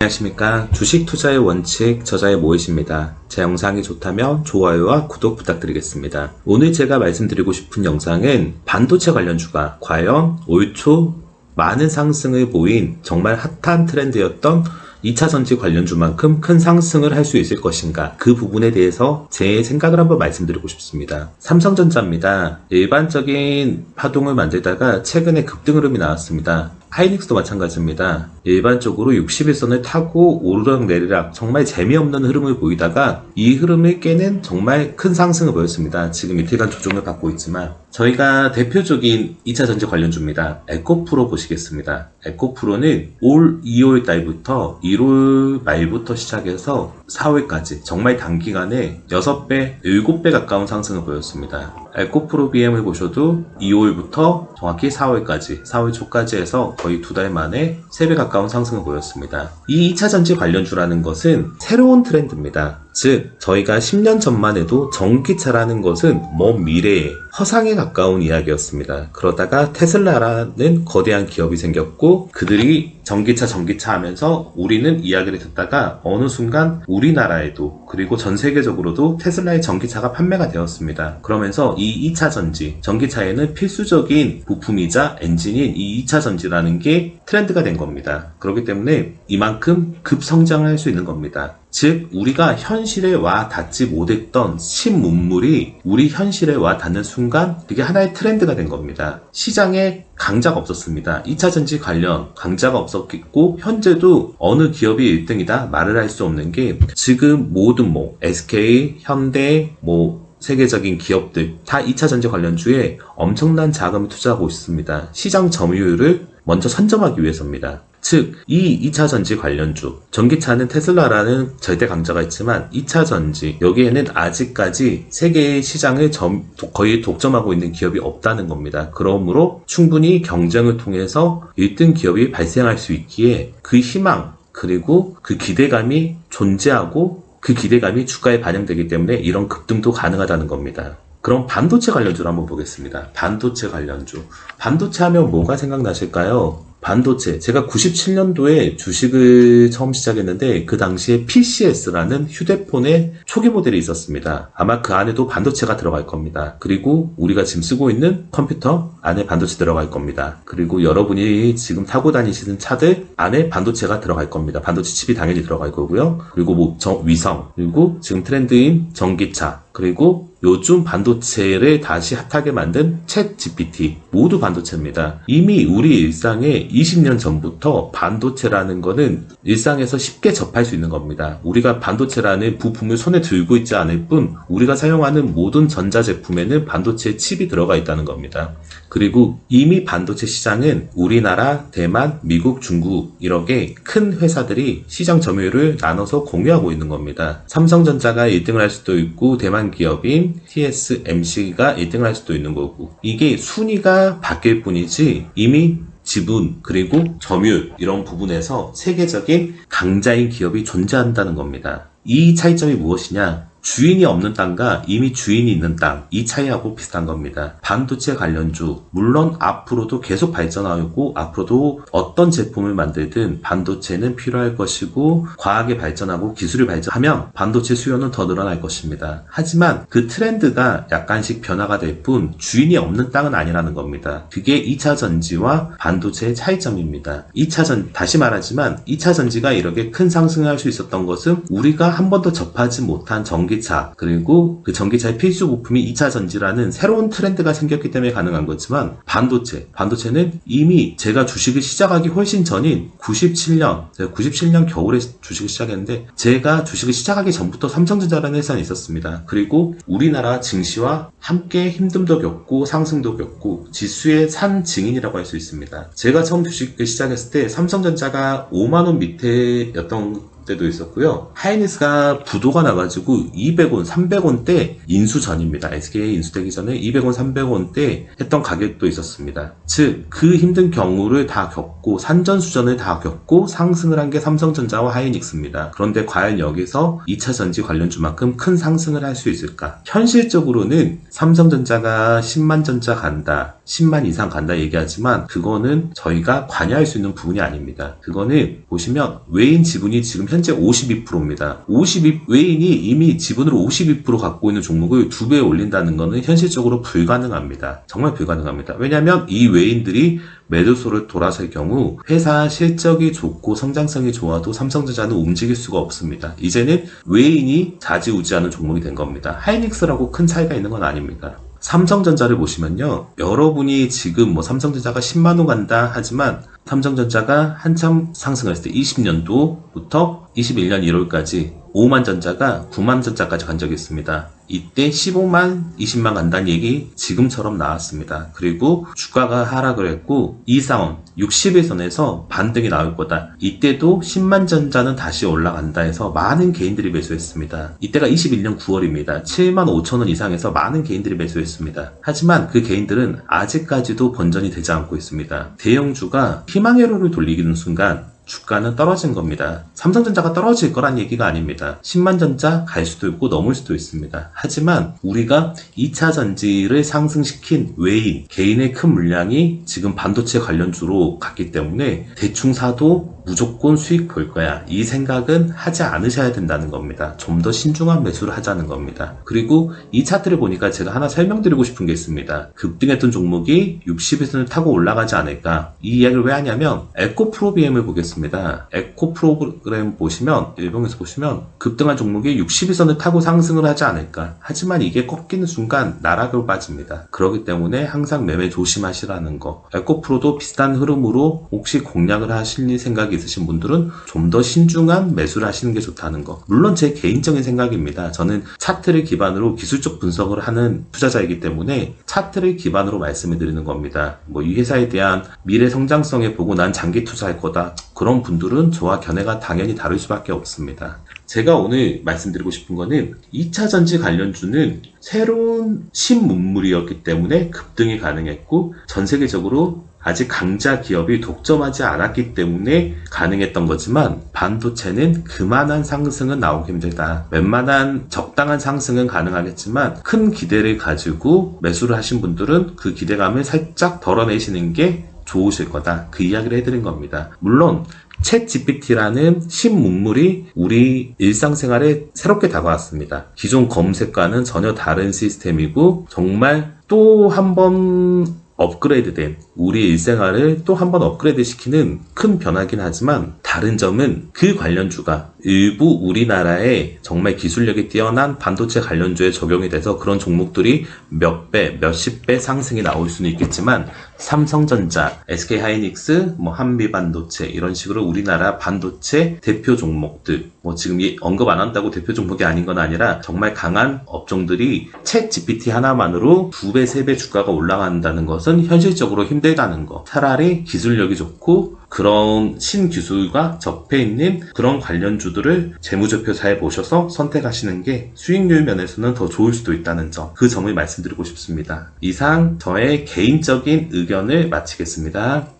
안녕하십니까. 주식 투자의 원칙 저자의 모이십니다. 제 영상이 좋다면 좋아요와 구독 부탁드리겠습니다. 오늘 제가 말씀드리고 싶은 영상은 반도체 관련주가 과연 올 초 많은 상승을 보인 정말 핫한 트렌드였던 2차 전지 관련주만큼 큰 상승을 할 수 있을 것인가 그 부분에 대해서 제 생각을 한번 말씀드리고 싶습니다. 삼성전자입니다. 일반적인 파동을 만들다가 최근에 급등 흐름이 나왔습니다. 하이닉스도 마찬가지입니다. 일반적으로 61선을 타고 오르락 내리락 정말 재미없는 흐름을 보이다가 이 흐름을 깨는 정말 큰 상승을 보였습니다. 지금 이틀간 조정을 받고 있지만 저희가 대표적인 2차 전지 관련주입니다. 에코프로 보시겠습니다. 에코프로는 올 2월 달부터 1월 말부터 시작해서 4월까지 정말 단기간에 6배, 7배 가까운 상승을 보였습니다. 에코프로 BM을 보셔도 2월부터 정확히 4월까지, 4월 초까지 해서 거의 두 달 만에 3배 가까운 상승을 보였습니다. 이 2차 전지 관련주라는 것은 새로운 트렌드입니다. 즉, 저희가 10년 전만 해도 전기차라는 것은 먼 미래의 허상에 가까운 이야기였습니다. 그러다가 테슬라라는 거대한 기업이 생겼고, 그들이 전기차, 전기차 하면서 우리는 이야기를 듣다가 어느 순간 우리나라에도 그리고 전 세계적으로도 테슬라의 전기차가 판매가 되었습니다. 그러면서 이 2차 전지, 전기차에는 필수적인 부품이자 엔진인 이 2차 전지라는 게 트렌드가 된 겁니다. 그렇기 때문에 이만큼 급성장할 수 있는 겁니다. 즉, 우리가 현실에 와 닿지 못했던 신문물이 우리 현실에 와 닿는 순간 그게 하나의 트렌드가 된 겁니다. 시장에 강자가 없었습니다. 2차 전지 관련 강자가 없었고 현재도 어느 기업이 1등이다 말을 할 수 없는 게 지금 모든 뭐 SK, 현대, 뭐 세계적인 기업들 다 2차 전지 관련주에 엄청난 자금을 투자하고 있습니다. 시장 점유율을 먼저 선점하기 위해서입니다. 즉, 이 2차 전지 관련주, 전기차는 테슬라라는 절대 강자가 있지만 2차 전지, 여기에는 아직까지 세계의 시장을 점- 거의 독점하고 있는 기업이 없다는 겁니다. 그러므로 충분히 경쟁을 통해서 1등 기업이 발생할 수 있기에 그 희망, 그리고 그 기대감이 존재하고 그 기대감이 주가에 반영되기 때문에 이런 급등도 가능하다는 겁니다. 그럼 반도체 관련주를 한번 보겠습니다. 반도체 관련주. 반도체 하면 뭐가 생각나실까요? 반도체. 제가 97년도에 주식을 처음 시작했는데 그 당시에 PCS라는 휴대폰의 초기 모델이 있었습니다. 아마 그 안에도 반도체가 들어갈 겁니다. 그리고 우리가 지금 쓰고 있는 컴퓨터 안에 반도체 들어갈 겁니다. 그리고 여러분이 지금 타고 다니시는 차들 안에 반도체가 들어갈 겁니다. 반도체 칩이 당연히 들어갈 거고요. 그리고 뭐 정- 위성, 그리고 지금 트렌드인 전기차, 그리고 요즘 반도체를 다시 핫하게 만든 챗 GPT 모두 반도체입니다. 이미 우리 일상에 20년 전부터 반도체라는 거는 일상에서 쉽게 접할 수 있는 겁니다. 우리가 반도체라는 부품을 손에 들고 있지 않을 뿐 우리가 사용하는 모든 전자제품에는 반도체 칩이 들어가 있다는 겁니다. 그리고 이미 반도체 시장은 우리나라, 대만, 미국, 중국 이렇게 큰 회사들이 시장 점유율을 나눠서 공유하고 있는 겁니다. 삼성전자가 1등을 할 수도 있고 대만 기업인 TSMC가 1등을 할 수도 있는 거고 이게 순위가 바뀔 뿐이지 이미 지분 그리고 점유율 이런 부분에서 세계적인 강자인 기업이 존재한다는 겁니다. 이 차이점이 무엇이냐? 주인이 없는 땅과 이미 주인이 있는 땅, 이 차이하고 비슷한 겁니다. 반도체 관련주, 물론 앞으로도 계속 발전하고 앞으로도 어떤 제품을 만들든 반도체는 필요할 것이고 과학이 발전하고 기술이 발전하면 반도체 수요는 더 늘어날 것입니다. 하지만 그 트렌드가 약간씩 변화가 될 뿐 주인이 없는 땅은 아니라는 겁니다. 그게 2차 전지와 반도체의 차이점입니다. 2차 전, 다시 말하지만 2차 전지가 이렇게 큰 상승을 할 수 있었던 것은 우리가 한 번도 접하지 못한 전기차, 그리고 그 전기차의 필수 부품이 2차 전지라는 새로운 트렌드가 생겼기 때문에 가능한 거지만 반도체, 반도체는 이미 제가 주식을 시작하기 훨씬 전인 97년, 제가 97년 겨울에 주식을 시작했는데 제가 주식을 시작하기 전부터 삼성전자라는 회사는 있었습니다. 그리고 우리나라 증시와 함께 힘듦도 겪고 상승도 겪고 지수의 산 증인이라고 할 수 있습니다. 제가 처음 주식을 시작했을 때 삼성전자가 5만원 밑에였던 때도 있었고요. 하이닉스가 부도가 나가지고 200원, 300원 대 인수 전입니다. SK에 인수되기 전에 200원, 300원 대 했던 가격도 있었습니다. 즉, 그 힘든 경우를 다 겪고 산전수전을 다 겪고 상승을 한 게 삼성전자와 하이닉스입니다. 그런데 과연 여기서 2차 전지 관련주만큼 큰 상승을 할 수 있을까? 현실적으로는 삼성전자가 10만 전자 간다, 10만 이상 간다 얘기하지만 그거는 저희가 관여할 수 있는 부분이 아닙니다. 그거는 보시면 외인 지분이 지금 현재 52%입니다. 52 외인이 이미 지분을 52% 갖고 있는 종목을 두배 올린다는 거는 현실적으로 불가능합니다. 정말 불가능합니다. 왜냐하면 이 외인들이 매도소를 돌아설 경우 회사 실적이 좋고 성장성이 좋아도 삼성전자는 움직일 수가 없습니다. 이제는 외인이 좌지우지하는 종목이 된 겁니다. 하이닉스라고 큰 차이가 있는 건 아닙니다. 삼성전자를 보시면요. 여러분이 지금 뭐 삼성전자가 10만원 간다 하지만 삼성전자가 한참 상승을 했을 때 20년도부터 21년 1월까지 5만 전자가 9만 전자까지 간 적이 있습니다. 이때 15만, 20만 간다는 얘기 지금처럼 나왔습니다. 그리고 주가가 하락을 했고 이 상황 60일선에서 반등이 나올 거다. 이때도 10만 전자는 다시 올라간다 해서 많은 개인들이 매수했습니다. 이때가 21년 9월입니다. 7만 5천 원 이상에서 많은 개인들이 매수했습니다. 하지만 그 개인들은 아직까지도 번전이 되지 않고 있습니다. 대형주가 희망회로를 돌리기는 순간 주가는 떨어진 겁니다. 삼성전자가 떨어질 거란 얘기가 아닙니다. 10만 전자 갈 수도 있고 넘을 수도 있습니다. 하지만 우리가 2차 전지를 상승시킨 외인, 개인의 큰 물량이 지금 반도체 관련주로 갔기 때문에 대충 사도 무조건 수익 볼 거야. 이 생각은 하지 않으셔야 된다는 겁니다. 좀 더 신중한 매수를 하자는 겁니다. 그리고 이 차트를 보니까 제가 하나 설명드리고 싶은 게 있습니다. 급등했던 종목이 60일선을 타고 올라가지 않을까. 이 이야기를 왜 하냐면 에코 프로비엠을 보겠습니다. 에코 프로그램 보시면 일봉에서 보시면 급등한 종목이 60일선을 타고 상승을 하지 않을까. 하지만 이게 꺾이는 순간 나락으로 빠집니다. 그렇기 때문에 항상 매매 조심하시라는 거. 에코 프로도 비슷한 흐름으로 혹시 공략을 하실 생각이 있으신 분들은 좀 더 신중한 매수를 하시는 게 좋다는 거. 물론 제 개인적인 생각입니다. 저는 차트를 기반으로 기술적 분석을 하는 투자자이기 때문에 차트를 기반으로 말씀을 드리는 겁니다. 뭐 이 회사에 대한 미래 성장성에 보고 난 장기 투자할 거다. 그런 분들은 저와 견해가 당연히 다를 수밖에 없습니다. 제가 오늘 말씀드리고 싶은 거는 2차 전지 관련주는 새로운 신문물이었기 때문에 급등이 가능했고 전 세계적으로 아직 강자 기업이 독점하지 않았기 때문에 가능했던 거지만 반도체는 그만한 상승은 나오기 힘들다. 웬만한 적당한 상승은 가능하겠지만 큰 기대를 가지고 매수를 하신 분들은 그 기대감을 살짝 덜어내시는 게 좋으실 거다. 그 이야기를 해드린 겁니다. 물론 챗 GPT라는 신문물이 우리 일상생활에 새롭게 다가왔습니다. 기존 검색과는 전혀 다른 시스템이고 정말 또 한 번 업그레이드된 우리 일생활을 또 한 번 업그레이드 시키는 큰 변화긴 하지만 다른 점은 그 관련주가 일부 우리나라에 정말 기술력이 뛰어난 반도체 관련주에 적용이 돼서 그런 종목들이 몇 배, 몇십 배 상승이 나올 수는 있겠지만 삼성전자, SK 하이닉스, 뭐 한미 반도체 이런 식으로 우리나라 반도체 대표 종목들 뭐 지금 이 언급 안 한다고 대표 종목이 아닌 건 아니라 정말 강한 업종들이 챗 GPT 하나만으로 두 배, 세 배 주가가 올라간다는 것은 현실적으로 힘들다는 거. 차라리 기술력이 좋고 그런 신기술과 접해 있는 그런 관련주들을 재무제표 잘 보셔서 선택하시는 게 수익률 면에서는 더 좋을 수도 있다는 점. 그 점을 말씀드리고 싶습니다. 이상 저의 개인적인 의견을 마치겠습니다.